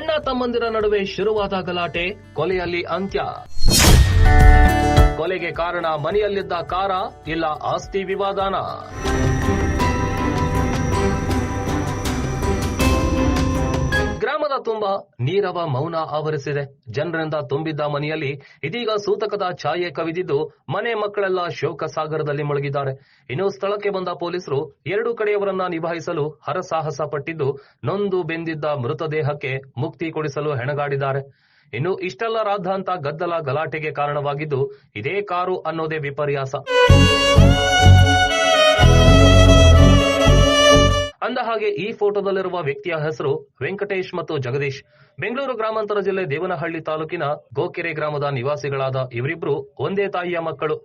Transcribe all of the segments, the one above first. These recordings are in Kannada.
ಅಣ್ಣ ತಮ್ಮಂದಿರ ನಡುವೆ ಶುರುವಾದ ಗಲಾಟೆ ಕೊಲೆಯಲ್ಲಿ ಅಂತ್ಯ. ಕೊಲೆಗೆ ಕಾರಣ ಮನೆಯಲ್ಲಿದ್ದ ಕಾರ ಇಲ್ಲ ಆಸ್ತಿ ವಿವಾದಾನ. ತುಂಬ ನೀರವ ಮೌನ ಆವರಿಸಿದೆ. ಜನರಿಂದ ತುಂಬಿದ್ದ ಮನೆಯಲ್ಲಿ ಇದೀಗ ಸೂತಕದ ಛಾಯೆ ಕವಿದಿದ್ದು ಮನೆ ಮಕ್ಕಳೆಲ್ಲ ಶೋಕ ಸಾಗರದಲ್ಲಿ ಮುಳುಗಿದ್ದಾರೆ ಇನ್ನು ಸ್ಥಳಕ್ಕೆ ಬಂದ ಪೊಲೀಸರು ಎರಡು ಕಡೆಯವರನ್ನ ನಿಭಾಯಿಸಲು ಹರಸಾಹಸ ಪಟ್ಟಿದ್ದು ನೊಂದು ಬೆಂದಿದ್ದ ಮೃತದೇಹಕ್ಕೆ ಮುಕ್ತಿ ಕೊಡಿಸಲು ಹೆಣಗಾಡಿದ್ದಾರೆ. ಇನ್ನು ಇಷ್ಟೆಲ್ಲ ರಾದ್ಧಾಂತ ಗದ್ದಲ ಗಲಾಟೆಗೆ ಕಾರಣವಾಗಿದ್ದು ಇದೇ ಕಾರು ಅನ್ನೋದೇ ವಿಪರ್ಯಾಸ. ಅಂದ ಹಾಗೆ ಈ ಫೋಟೋದಲ್ಲಿರುವ ವ್ಯಕ್ತಿಯ ಹೆಸರು ವೆಂಕಟೇಶ್ ಮತ್ತು ಜಗದೀಶ್. ಬೆಂಗಳೂರು ಗ್ರಾಮಾಂತರ ಜಿಲ್ಲೆ ದೇವನಹಳ್ಳಿ ತಾಲೂಕಿನ ಗೋಕೆರೆ ಗ್ರಾಮದ ನಿವಾಸಿಗಳಾದ ಇವರಿಬ್ರು ಒಂದೇ ತಾಯಿಯ ಮಕ್ಕಳು.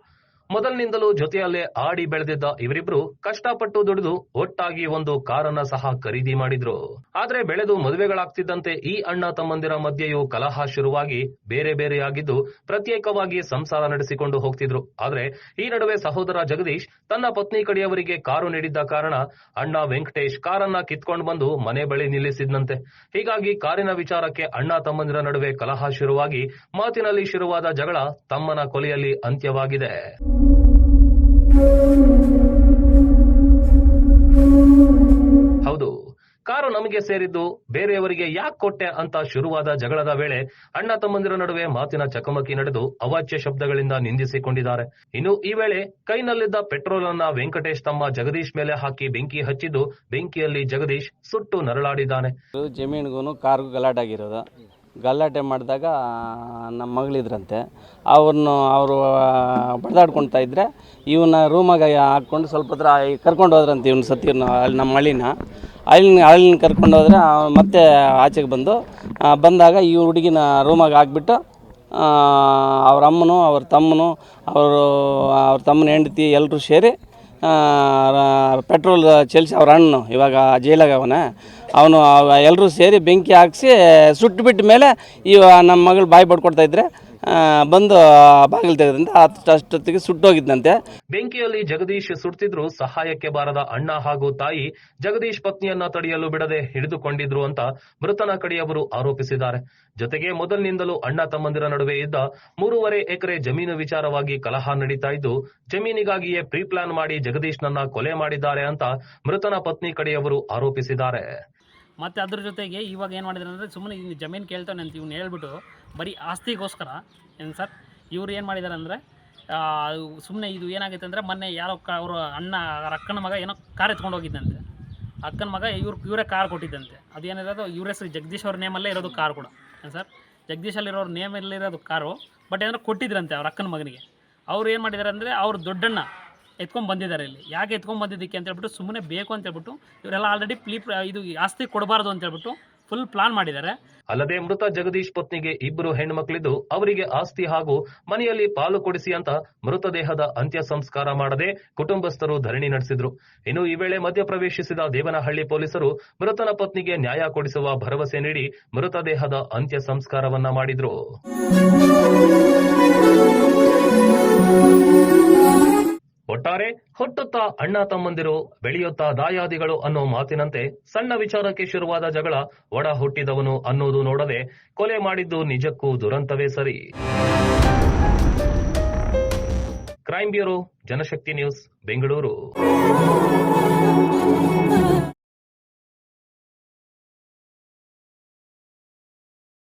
ಮೊದಲಿನಿಂದಲೂ ಜೊತೆಯಲ್ಲೇ ಆಡಿ ಬೆಳೆದಿದ್ದ ಇವರಿಬ್ರು ಕಷ್ಟಪಟ್ಟು ದುಡಿದು ಒಟ್ಟಾಗಿ ಒಂದು ಕಾರನ್ನ ಸಹ ಖರೀದಿ ಮಾಡಿದ್ರು. ಆದ್ರೆ ಬೆಳೆದು ಮದುವೆಗಳಾಗ್ತಿದ್ದಂತೆ ಈ ಅಣ್ಣ ತಮ್ಮಂದಿರ ಮಧ್ಯೆಯೂ ಕಲಹ ಶುರುವಾಗಿ ಬೇರೆ ಬೇರೆಯಾಗಿದ್ದು ಪ್ರತ್ಯೇಕವಾಗಿ ಸಂಸಾರ ನಡೆಸಿಕೊಂಡು ಹೋಗ್ತಿದ್ರು. ಆದ್ರೆ ಈ ನಡುವೆ ಸಹೋದರ ಜಗದೀಶ್ ತನ್ನ ಪತ್ನಿ ಕಡೆಯವರಿಗೆ ಕಾರು ನೀಡಿದ್ದ ಕಾರಣ ಅಣ್ಣ ವೆಂಕಟೇಶ್ ಕಾರನ್ನ ಕಿತ್ಕೊಂಡು ಬಂದು ಮನೆ ಬಳಿ ನಿಲ್ಲಿಸಿದ್ನಂತೆ. ಹೀಗಾಗಿ ಕಾರಿನ ವಿಚಾರಕ್ಕೆ ಅಣ್ಣ ತಮ್ಮಂದಿರ ನಡುವೆ ಕಲಹ ಶುರುವಾಗಿ ಮಾತಿನಲ್ಲಿ ಶುರುವಾದ ಜಗಳ ತಮ್ಮನ ಕೊಲೆಯಲ್ಲಿ ಅಂತ್ಯವಾಗಿದೆ. ಹೌದು. ಕಾರು ನಮಗೆ ಸೇರಿದ್ದು ಬೇರೆಯವರಿಗೆ ಯಾಕೆ ಕೊಟ್ಟೆ ಅಂತ ಶುರುವಾದ ಜಗಳದ ವೇಳೆ ಅಣ್ಣ ತಮ್ಮಂದಿರ ನಡುವೆ ಮಾತಿನ ಚಕಮಕಿ ನಡೆದು ಅವಾಚ್ಯ ಶಬ್ದಗಳಿಂದ ನಿಂದಿಸಿಕೊಂಡಿದ್ದಾರೆ. ಇನ್ನು ಈ ವೇಳೆ ಕೈನಲ್ಲಿದ್ದ ಪೆಟ್ರೋಲ್ ಅನ್ನ ವೆಂಕಟೇಶ್ ತಮ್ಮ ಜಗದೀಶ್ ಮೇಲೆ ಹಾಕಿ ಬೆಂಕಿ ಹಚ್ಚಿದ್ದು ಬೆಂಕಿಯಲ್ಲಿ ಜಗದೀಶ್ ಸುಟ್ಟು ನರಳಾಡಿದ್ದಾನೆ. ಜಮೀನಿಗೂ ಕಾರ್ಗೂ ಗಲಾಟೆ ಆಗಿರೋದು ಗಲಾಟೆ ಮಾಡಿದಾಗ ನಮ್ಮ ಮಗಳಿದ್ರಂತೆ. ಅವ್ರನ್ನು ಅವರು ಬಡ್ದಾಡ್ಕೊಳ್ತಾ ಇದ್ದರೆ ಇವನ್ನ ರೂಮಾಗ ಹಾಕ್ಕೊಂಡು ಸ್ವಲ್ಪ ಹತ್ರ ಕರ್ಕೊಂಡು ಹೋದ್ರಂತೆ ಇವ್ನ ಸತ್ತಿರ್ನ ಅಲ್ಲಿ ನಮ್ಮ ಹಳ್ಳಿನ ಅಲ್ಲಿನ ಅಲ್ಲಿನ ಕರ್ಕೊಂಡು ಹೋದ್ರೆ ಮತ್ತೆ ಆಚೆಗೆ ಬಂದು ಬಂದಾಗ ಈ ಹುಡುಗಿನ ರೂಮಾಗ ಹಾಕ್ಬಿಟ್ಟು ಅವ್ರ ಅಮ್ಮನೂ, ಅವ್ರ ತಮ್ಮನೂ, ಅವರು ಅವ್ರ ತಮ್ಮನ ಹೆಂಡತಿ ಎಲ್ಲರೂ ಸೇರಿ ಪೆಟ್ರೋಲ್, ಚೆಲ್ಸಿ ಅವ್ರ ಹಣ್ಣು ಇವಾಗ ಜೈಲಾಗ ಅವನ. ಎಲ್ಲರೂ ಸೇರಿ ಬೆಂಕಿ ಹಾಕ್ಸಿ ಸುಟ್ಟುಬಿಟ್ಟ ಮೇಲೆ ಇವ ನಮ್ಮ ಮಗಳು ಬಾಯಿ ಬಡ್ಕೊಡ್ತಾಯಿದ್ರೆ ಬಂದು ಬಾಗಿಲು ತೆಗೆದ್ರಿಂದ ಅಷ್ಟು ಅಷ್ಟೊತ್ತಿಗೆ ಸುಟ್ಟೋಗಿದ್ದಂತೆ ಬೆಂಕಿಯಲ್ಲಿ ಜಗದೀಶ್ ಸುಡ್ತಿದ್ರು, ಸಹಾಯಕ್ಕೆ ಬಾರದ ಅಣ್ಣ ಹಾಗೂ ತಾಯಿ ಜಗದೀಶ್ ಪತ್ನಿಯನ್ನ ತಡೆಯಲು ಬಿಡದೆ ಹಿಡಿದುಕೊಂಡಿದ್ರು ಅಂತ ಮೃತನ ಕಡೆಯವರು ಆರೋಪಿಸಿದ್ದಾರೆ. ಜೊತೆಗೆ ಮೊದಲಿನಿಂದಲೂ ಅಣ್ಣ ತಮ್ಮಂದಿರ ನಡುವೆ ಇದ್ದ ಮೂರುವರೆ ಎಕರೆ ಜಮೀನು ವಿಚಾರವಾಗಿ ಕಲಹ ನಡೀತಾ ಇದ್ದು, ಜಮೀನಿಗಾಗಿಯೇ ಪ್ರೀ ಪ್ಲಾನ್ ಮಾಡಿ ಜಗದೀಶ್ನನ್ನ ಕೊಲೆ ಮಾಡಿದ್ದಾರೆ ಅಂತ ಮೃತನ ಪತ್ನಿ ಕಡೆಯವರು ಆರೋಪಿಸಿದ್ದಾರೆ. ಮತ್ತು ಅದ್ರ ಜೊತೆಗೆ ಇವಾಗ ಏನು ಮಾಡಿದ್ರು ಅಂದರೆ ಸುಮ್ಮನೆ ಇವ್ನು ಜಮೀನು ಕೇಳ್ತಾನೆ ಅಂತ ಇವ್ನು ಹೇಳ್ಬಿಟ್ಟು ಬರೀ ಆಸ್ತಿಗೋಸ್ಕರ ಏನು ಸರ್, ಇವ್ರು ಏನು ಮಾಡಿದ್ದಾರೆ ಅಂದರೆ ಸುಮ್ಮನೆ ಇದು ಏನಾಗೈತೆ ಅಂದರೆ ಮೊನ್ನೆ ಯಾರೋ ಕ, ಅವರು ಅಣ್ಣ, ಅವ್ರ ಅಕ್ಕನ ಮಗ ಏನೋ ಕಾರ್ ಎತ್ಕೊಂಡು ಹೋಗಿದ್ದಂತೆ ಅಕ್ಕನ ಮಗ ಇವ್ರು, ಇವರೇ ಕಾರ್ ಕೊಟ್ಟಿದ್ದಂತೆ. ಅದೇನಿರೋದು ಇವ್ರ ಹೆಸರು ಜಗದೀಶ್ ಅವ್ರ ನೇಮಲ್ಲೇ ಇರೋದು ಕಾರ್ ಕೂಡ. ಏನು ಸರ್ ಜಗದೀಶಲ್ಲಿರೋರು ನೇಮಲ್ಲಿರೋದು ಕಾರು ಬಟ್ ಏನಂದ್ರೆ ಕೊಟ್ಟಿದ್ರಂತೆ ಅವ್ರ ಅಕ್ಕನ ಮಗನಿಗೆ. ಅವ್ರು ಏನು ಮಾಡಿದ್ದಾರೆ ಅಂದರೆ ಅವ್ರ ದೊಡ್ಡಣ್ಣ ಎತ್ಕೊಂಡ್ ಬಂದಿದ್ದಾರೆ ಇಲ್ಲಿ. ಯಾಕೆ ಎತ್ಕೊಂಡ್ ಬಂದಿದ್ದಕ್ಕೆ ಅಂತ ಹೇಳ್ಬಿಟ್ಟು ಸುಮ್ಮನೆ ಬೇಕು ಅಂತ ಹೇಳ್ಬಿಟ್ಟು ಇವರೆಲ್ಲ ಆಲ್ರೆಡಿ ಪ್ಲೀ ಇದು ಆಸ್ತಿ ಕೊಡಬಾರ್ದು ಅಂತ ಹೇಳ್ಬಿಟ್ಟು ಫುಲ್ ಪ್ಲಾನ್ ಮಾಡಿದ್ದಾರೆ. ಅಲ್ಲದೆ ಮೃತ ಜಗದೀಶ್ ಪತ್ನಿಗೆ ಇಬ್ಬರು ಹೆಣ್ಮಕ್ಳಿದ್ದು ಅವರಿಗೆ ಆಸ್ತಿ ಹಾಗೂ ಮನೆಯಲ್ಲಿ ಪಾಲು ಕೊಡಿಸಿ ಅಂತ ಮೃತದೇಹದ ಅಂತ್ಯ ಸಂಸ್ಕಾರ ಮಾಡದೆ ಕುಟುಂಬಸ್ಥರು ಧರಣಿ ನಡೆಸಿದ್ರು. ಇನ್ನು ಈ ವೇಳೆ ಮಧ್ಯಪ್ರವೇಶಿಸಿದ ದೇವನಹಳ್ಳಿ ಪೊಲೀಸರು ಮೃತನ ಪತ್ನಿಗೆ ನ್ಯಾಯ ಕೊಡಿಸುವ ಭರವಸೆ ನೀಡಿ ಮೃತದೇಹದ ಅಂತ್ಯ ಸಂಸ್ಕಾರವನ್ನ ಮಾಡಿದ್ರು. ಒಟ್ಟಾರೆ ಹುಟ್ಟುತ್ತಾ ಅಣ್ಣ ತಮ್ಮಂದಿರು, ಬೆಳೆಯುತ್ತಾ ದಾಯಾದಿಗಳು ಅನ್ನೋ ಮಾತಿನಂತೆ ಸಣ್ಣ ವಿಚಾರಕ್ಕೆ ಶುರುವಾದ ಜಗಳ ಒಡ ಹುಟ್ಟಿದವನು ಅನ್ನೋದು ನೋಡದೆ ಕೊಲೆ ಮಾಡಿದ್ದು ನಿಜಕ್ಕೂ ದುರಂತವೇ ಸರಿ. Crime bureau, Janashakti news, Bengaluru.